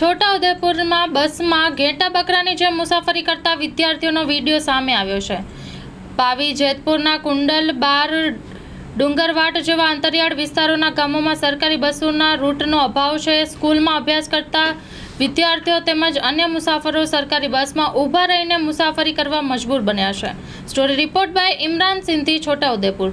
છોટાઉદેપુરમાં બસમાં ઘેટા બકરાની જેમ મુસાફરી કરતા વિદ્યાર્થીઓનો વીડિયો સામે આવ્યો છે. પાવી, જેતપુરના કુંડલ, બાર, ડુંગરવાટ જેવા અંતરિયાળ વિસ્તારોના ગામોમાં સરકારી બસોના રૂટનો અભાવ છે. સ્કૂલમાં અભ્યાસ કરતા વિદ્યાર્થીઓ તેમજ અન્ય મુસાફરો સરકારી બસમાં ઊભા રહીને મુસાફરી કરવા મજબૂર બન્યા છે. Story report by Imran Sindhi, Chhota Udepur.